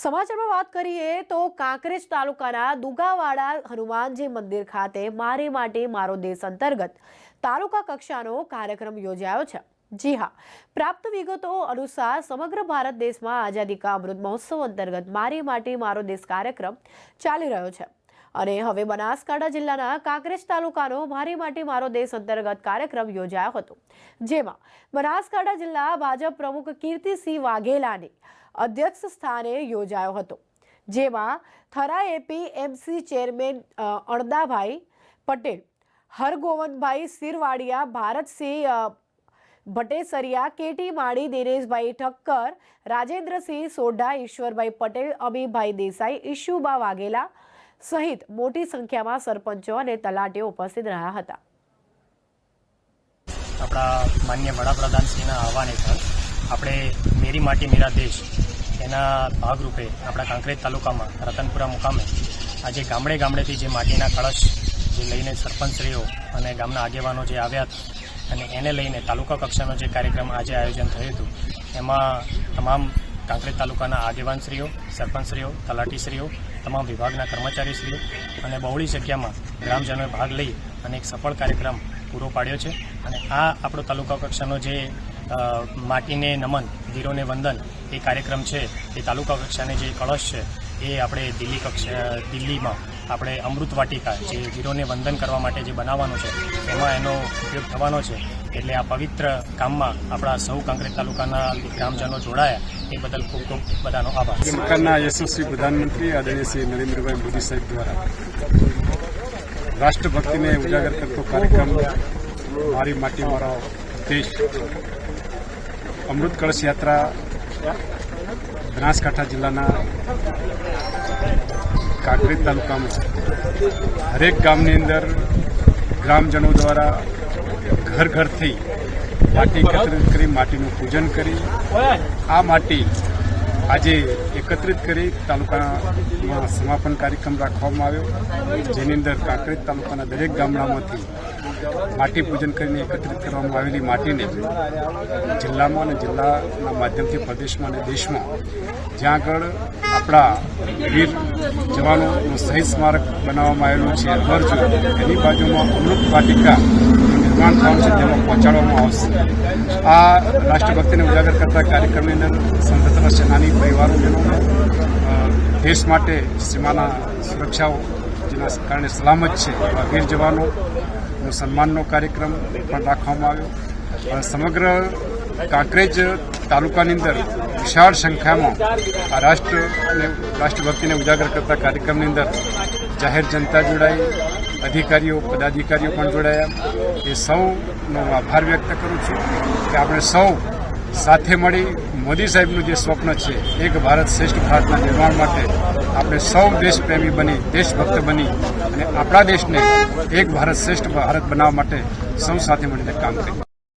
સમાચારમાં વાત કરીએ તો કાંકરેજ તાલુકાના દુગાવાડા હનુમાનજી મંદિર ખાતે મારે માટે મારો દેશ અંતર્ગત તાલુકા કક્ષાનો કાર્યક્રમ યોજાયો છે. જી હા, પ્રાપ્ત વિગતો અનુસાર સમગ્ર ભારત દેશમાં આઝાદી કા અમૃત મહોત્સવ અંતર્ગત મારે માટે મારો દેશ કાર્યક્રમ ચાલી રહ્યો છે. અને હવે બનાસકાંઠા જિલ્લાના કાંકરેજ તાલુકાનો મારી માટે મારો દેશ અંતર્ગત કાર્યક્રમ યોજાયો હતો, જેમાં બનાસકાંઠા જિલ્લા ભાજપ પ્રમુખ કીર્તિસિંહ વાઘેલાની અધ્યક્ષ સ્થાને યોજાયો હતો, જેમાં Thara AP MC chairman Andabhai Patel, Hargovanbhai Sirvadiya, Bharatsinh Bhatesariya KT Mali, Dineshbhai Thakkar, Rajendrasinh Sodha, Ishwarbhai Patel, Amibhai Desai, Ishuba Vaghela સહિત મોટી સંખ્યામાં સરપંચો અને તલાટીઓ ઉપસ્થિત રહ્યા હતા. આપણા માન્ય વડાપ્રધાનશ્રીના આહવાન હેઠળ આપણે મેરી માટી મેરા દેશ એના ભાગરૂપે આપણા કાંકરેજ તાલુકામાં રતનપુરા મુકામે આજે ગામડે ગામડેથી જે માટીના કળશ જે લઈને સરપંચશ્રીઓ અને ગામના આગેવાનો જે આવ્યા હતા અને એને લઈને તાલુકા કક્ષાનો જે કાર્યક્રમ આજે આયોજન થયું હતું, એમાં તમામ કાંકરેજ તાલુકાના આગેવાનશ્રીઓ, સરપંચશ્રીઓ, તલાટીશ્રીઓ, તમામ વિભાગના કર્મચારીશ્રીઓ અને બહોળી જગ્યામાં ગ્રામજનોએ ભાગ લઈ અને એક સફળ કાર્યક્રમ પૂરો પાડ્યો છે. અને આ આપણો તાલુકા કક્ષાનો જે માટીને નમન, ધીરોને વંદન એ કાર્યક્રમ છે, એ તાલુકા કક્ષાને જે કળશ છે, એ આપણે દિલ્હી કક્ષા, દિલ્હીમાં આપણે અમૃત વાટિકા જે હીરોને વંદન કરવા માટે જે બનાવવાનો છે, એમાં એનો ઉપયોગ થવાનો છે. એટલે આ પવિત્ર કામમાં આપણા સૌ કાંકરેજ તાલુકાના ગ્રામજનો જોડાયા. એ બદલ ખૂબ ખૂબ બધાનો આભાર. સરકારના યશસ્વી પ્રધાનમંત્રી આદરણીય શ્રી નરેન્દ્રભાઈ મોદી સાહેબ દ્વારા રાષ્ટ્રભક્તિને ઉજાગર કરતો કાર્યક્રમ મારી માટી મારો દેશ અમૃત કળશ યાત્રા બનાસકાંઠા જિલ્લાના કાંકરેજ તાલુકામાં. હરેક ગામની અંદર ગ્રામજનો દ્વારા ઘર ઘરથી માટી એકત્રિત કરી માટીનું પૂજન કરી. આ માટી આજે એકત્રિત કરી તાલુકામાં સમાપન કાર્યક્રમ રાખવામાં આવ્યો, જેની અંદર કાંકરેજ તાલુકાના દરેક ગામડામાંથી માટી પૂજન કરીને એકત્રિત કરવામાં આવેલી માટીને જિલ્લામાં અને જિલ્લાના માધ્યમથી પ્રદેશમાં અને દેશમાં જ્યાં આગળ આપણા વીર જવાનોનું શહીદ સ્મારક બનાવવામાં આવેલું છે. અમરજુ એની બાજુમાં અમૃત વાટિકા નિર્માણ થવાનું છે તેમાં પહોંચાડવામાં આવશે. આ રાષ્ટ્રભક્તિને ઉજાગર કરતા કાર્યક્રમની અંદર સ્વતંત્ર સેનાની પરિવારોજનો અ, દેશ માટે સીમાના સુરક્ષાઓ જેના કારણે સલામત છે એવા વીર જવાનોનો સન્માનનો કાર્યક્રમ પણ રાખવામાં આવ્યો. સમગ્ર કાંકરેજ તાલુકાની અંદર વિશાળ સંખ્યામાં આ રાષ્ટ્ર અને રાષ્ટ્રભક્તિને ઉજાગર કરતા કાર્યક્રમની અંદર જાહેર જનતા જોડાઈ. અધિકારીઓ, પદાધિકારીઓ પણ જોડાયા. એ સૌનો આભાર વ્યક્ત કરું છું કે આપણે સૌ સાથે મળી મોદી સાહેબનું જે સ્વપ્ન છે, એક ભારત શ્રેષ્ઠ ભારતના નિર્માણ માટે આપણે સૌ દેશપ્રેમી બની, દેશભક્ત બની અને આપણા દેશને એક ભારત શ્રેષ્ઠ ભારત બનાવવા માટે સૌ સાથે મળીને કામ કરીએ